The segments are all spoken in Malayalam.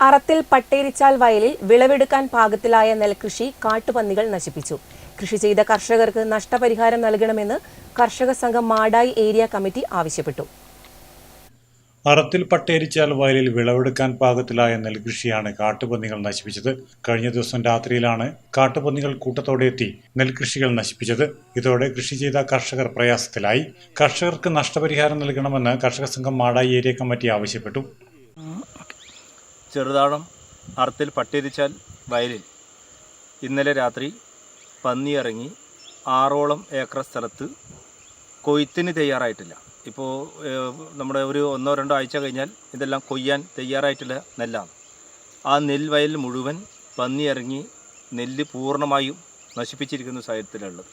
അറത്തിൽ പട്ടേരിച്ചാൽ വയലിൽ വിളവെടുക്കാൻ പാകത്തിലായ നെൽകൃഷി കാട്ടുപന്നികൾ നശിപ്പിച്ചു. കൃഷി ചെയ്ത കർഷകർക്ക് നഷ്ടപരിഹാരം നൽകണമെന്ന് കർഷക സംഘം മാടായി ഏരിയ കമ്മിറ്റി ആവശ്യപ്പെട്ടു. അറത്തിൽ പട്ടേരിച്ചാൽ വയലിൽ വിളവെടുക്കാൻ പാകത്തിലായ നെൽകൃഷിയാണ് കാട്ടുപന്നികൾ നശിപ്പിച്ചത്. കഴിഞ്ഞ ദിവസം രാത്രിയിലാണ് കാട്ടുപന്നികൾ കൂട്ടത്തോടെ എത്തി നെൽകൃഷികൾ നശിപ്പിച്ചത്. ഇതോടെ കൃഷി ചെയ്ത കർഷകർ പ്രയാസത്തിലായി. കർഷകർക്ക് നഷ്ടപരിഹാരം നൽകണമെന്ന് കർഷക സംഘം മാടായി ഏരിയ കമ്മിറ്റി ആവശ്യപ്പെട്ടു. ചെറുതാഴം അർത്തിൽ പട്ടിരിച്ചാൽ വയലിൽ. ഇന്നലെ രാത്രി പന്നി ഇറങ്ങി ആറോളം ഏക്കർ സ്ഥലത്ത് കൊയ്ത്തിന് തയ്യാറായിട്ടില്ല. ഇപ്പോൾ നമ്മുടെ ഒരു ഒന്നോ രണ്ടോ ആഴ്ച കഴിഞ്ഞാൽ ഇതെല്ലാം കൊയ്യാൻ തയ്യാറായിട്ടില്ല നെല്ലാണ്. ആ നെൽവയൽ മുഴുവൻ പന്നി ഇറങ്ങി നെല്ല് പൂർണമായും നശിപ്പിച്ചിരിക്കുന്ന സാഹചര്യത്തിലുള്ളത്.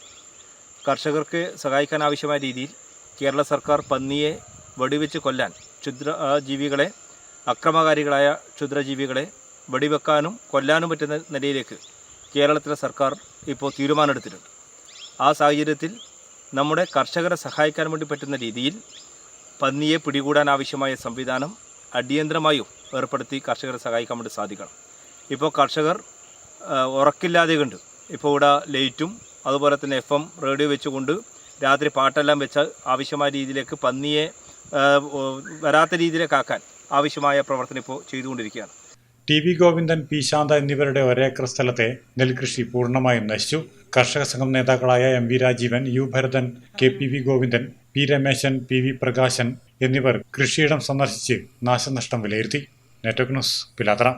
കർഷകർക്ക് സഹായിക്കാൻ ആവശ്യമായ രീതിയിൽ കേരള സർക്കാർ പന്നിയെ വെടിവെച്ച് കൊല്ലാൻ ക്ഷുദ്ര ജീവികളെ അക്രമകാരികളായ ക്ഷുദ്രജീവികളെ വെടിവെക്കാനും കൊല്ലാനും പറ്റുന്ന നിലയിലേക്ക് കേരളത്തിലെ സർക്കാർ ഇപ്പോൾ തീരുമാനമെടുത്തിട്ടുണ്ട്. ആ സാഹചര്യത്തിൽ നമ്മുടെ കർഷകരെ സഹായിക്കാൻ വേണ്ടി പറ്റുന്ന രീതിയിൽ പന്നിയെ പിടികൂടാൻ ആവശ്യമായ സംവിധാനം അടിയന്തരമായും ഏർപ്പെടുത്തി കർഷകരെ സഹായിക്കാൻ വേണ്ടി സാധിക്കണം. ഇപ്പോൾ കർഷകർ ഉറക്കില്ലാതെ കണ്ട് ഇപ്പോൾ ഇവിടെ ലൈറ്റും അതുപോലെ തന്നെ എഫ് എം റേഡിയോ വെച്ചുകൊണ്ട് രാത്രി പാട്ടെല്ലാം വെച്ച് ആവശ്യമായ രീതിയിലേക്ക് പന്നിയെ വരാത്ത രീതിയിലേക്കാക്കാൻ ആവശ്യമായ പ്രവർത്തനം ഇപ്പോൾ ചെയ്തുകൊണ്ടിരിക്കുകയാണ്. T V Govindan P Shantha എന്നിവരുടെ ഒരേക്കർ സ്ഥലത്തെ നെൽകൃഷി പൂർണമായും നശിച്ചു. കർഷക സംഘം നേതാക്കളായ M V Rajeevan U Bharathan K P V Govindan P Rameshan P V Prakashan എന്നിവർ കൃഷിയിടം സന്ദർശിച്ച് നാശനഷ്ടം വിലയിരുത്തി. നെറ്റ്വർക്ക് ന്യൂസ് പിലാത്ര